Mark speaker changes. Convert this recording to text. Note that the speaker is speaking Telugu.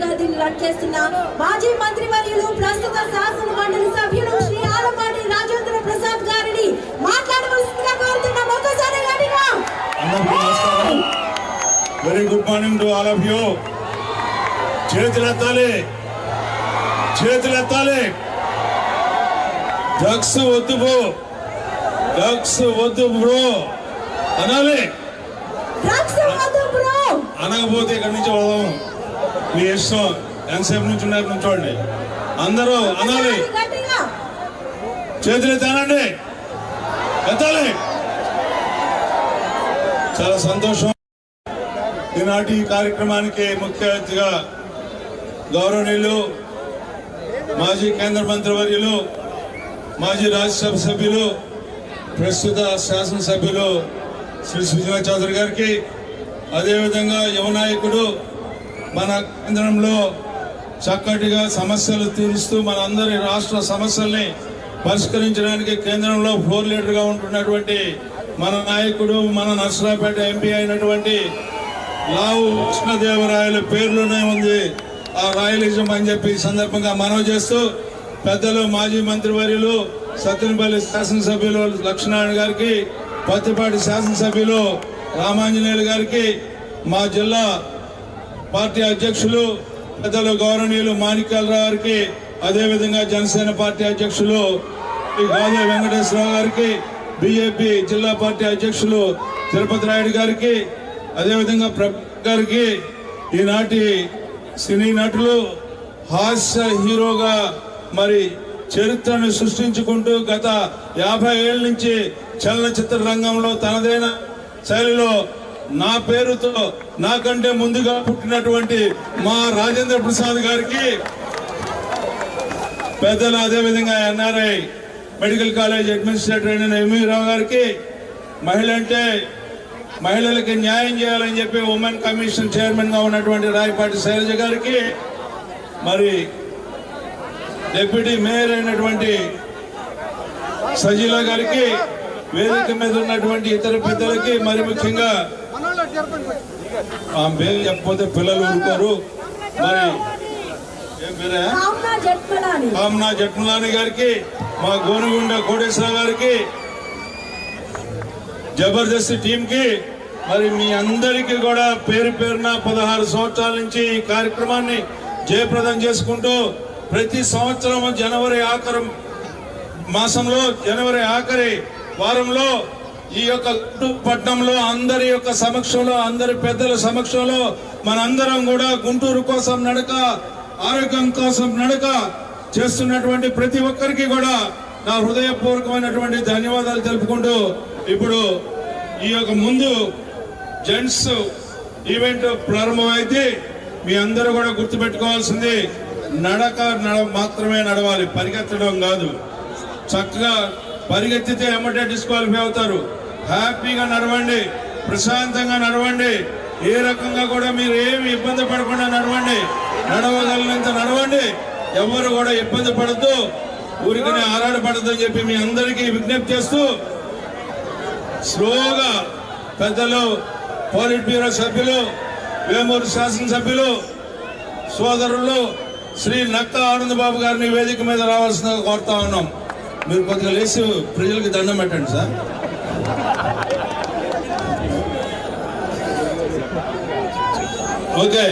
Speaker 1: ఘనంగా దీన్ని రన్ చేస్తున్న. మాజీ మంత్రి వర్యులు ప్రస్తుత శాసన మండలి సభ్యులు శ్రీ ఆలపాటి రాజేంద్ర ప్రసాద్ గారిని మాట్లాడవలసిందిగా కోరుతున్నాం. ఒకసారి గట్టిగా
Speaker 2: very good morning to all of you. చేతులు ఎత్తాలి చేతులు ఎత్తాలి డ్రగ్స్ వద్దు బ్రో. డ్రగ్స్ వద్దు బ్రో. అనాలి అనకపోతే ఇక్కడి నుంచి వదాం మీ ఇష్టం. ఎంతసేపు నుంచి ఉన్నారు నుంచోండి. అందరూ అనాలి. చేతులు ఎత్తానండి. ఎత్తాలి. చాలా సంతోషం. ఈనాటి ఈ కార్యక్రమానికి ముఖ్య అతిథిగా గౌరవనీయులు మాజీ కేంద్ర మంత్రివర్యులు మాజీ రాజ్యసభ సభ్యులు ప్రస్తుత శాసనసభ్యులు శ్రీ సుజనా చౌదరి గారికి అదేవిధంగా యువ నాయకుడు మన కేంద్రంలో చక్కటిగా సమస్యలు తీరుస్తూ మనందరి రాష్ట్ర సమస్యల్ని పరిష్కరించడానికి కేంద్రంలో ఫ్లోర్ లీడర్గా ఉంటున్నటువంటి మన నాయకుడు మన నర్సరాపేట ఎంపీ అయినటువంటి లావు కృష్ణదేవరాయల పేర్లోనే ఉంది. ఆ రాయలిజం అని చెప్పి ఈ సందర్భంగా మనవి చేస్తూ పెద్దలు మాజీ మంత్రివర్యులు సత్యనపల్లి శాసనసభ్యులు లక్ష్మీనారాయణ గారికి పత్తిపాటి శాసనసభ్యులు రామాంజనేయులు గారికి మా జిల్లా పార్టీ అధ్యక్షులు పెద్దలు గౌరవనీయులు మాణిక్యాలరావు గారికి అదేవిధంగా జనసేన పార్టీ అధ్యక్షులు గాదే వెంకటేశ్వరరావు గారికి బీజేపీ జిల్లా పార్టీ అధ్యక్షులు తిరుపతి రాయుడు గారికి అదేవిధంగా ప్రభు గారికి ఈనాటి సినీ నటులు హాస్య హీరోగా మరి చరిత్రను సృష్టించుకుంటూ గత యాభై ఏళ్ళ నుంచి చలనచిత్ర రంగంలో తనదైన శైలిలో నా పేరుతో నాకంటే ముందుగా పుట్టినటువంటి మా రాజేంద్ర ప్రసాద్ గారికి పెద్దలు అదేవిధంగా ఎన్ఆర్ఐ మెడికల్ కాలేజ్ అడ్మినిస్ట్రేటర్ అయిన ఎంఈ గారికి మహిళ అంటే మహిళలకి న్యాయం చేయాలని చెప్పి ఉమెన్ కమిషన్ చైర్మన్గా ఉన్నటువంటి రాయపాటి శైలజ గారికి మరి డిప్యూటీ మేయర్ అయినటువంటి సజీల గారికి వేదిక మీద ఉన్నటువంటి ఇతర పెద్దలకి మరి ముఖ్యంగా ఆ పేరు చెప్పకపోతే పిల్లలు ఊరుకోరు. మరి
Speaker 1: కామ్నా జట్మలాని.
Speaker 2: గారికి మా గోనగుండ కోటేశ్వర గారికి జబర్దస్త్ టీం కి మరి మీ అందరికీ కూడా పేరు పేరున పదహారు సంవత్సరాల నుంచి ఈ కార్యక్రమాన్ని జయప్రదం చేసుకుంటూ ప్రతి సంవత్సరం జనవరి ఆఖరు మాసంలో జనవరి ఆఖరి వారంలో ఈ యొక్క గుంటూరు పట్టణంలో అందరి యొక్క సమక్షంలో అందరి పెద్దల సమక్షంలో మనందరం కూడా గుంటూరు కోసం నడక ఆరోగ్యం కోసం నడక చేస్తున్నటువంటి ప్రతి ఒక్కరికి కూడా నా హృదయపూర్వకమైనటువంటి ధన్యవాదాలు తెలుపుకుంటూ ఇప్పుడు ఈ యొక్క ముందు జెంట్స్ ఈవెంట్ ప్రారంభమైతే మీ అందరూ కూడా గుర్తుపెట్టుకోవాల్సింది నడక నడ మాత్రమే నడవాలి పరిగెత్తడం కాదు. చక్కగా పరిగెత్తితే ఎమ్మటే డిస్క్వాలిఫై అవుతారు. హ్యాపీగా నడవండి. ప్రశాంతంగా నడవండి. ఏ రకంగా కూడా మీరు ఏమి ఇబ్బంది పడకుండా నడవండి. నడవగలిగినంత నడవండి. ఎవరు కూడా ఇబ్బంది పడద్దు. ఊరికనే ఆరాడపడద్దు అని చెప్పి మీ అందరికీ విజ్ఞప్తి చేస్తూ స్లోగా పెద్దలు పోలిట్ బ్యూరో సభ్యులు వేమూరు శాసనసభ్యులు సోదరులు శ్రీ నక్క ఆనందబాబు గారిని వేదిక మీద రావాల్సిందిగా కోరుతా ఉన్నాం. మీరు కొద్దిగా లేచి ప్రజలకు దండం పెట్టండి సార్. ఓకే.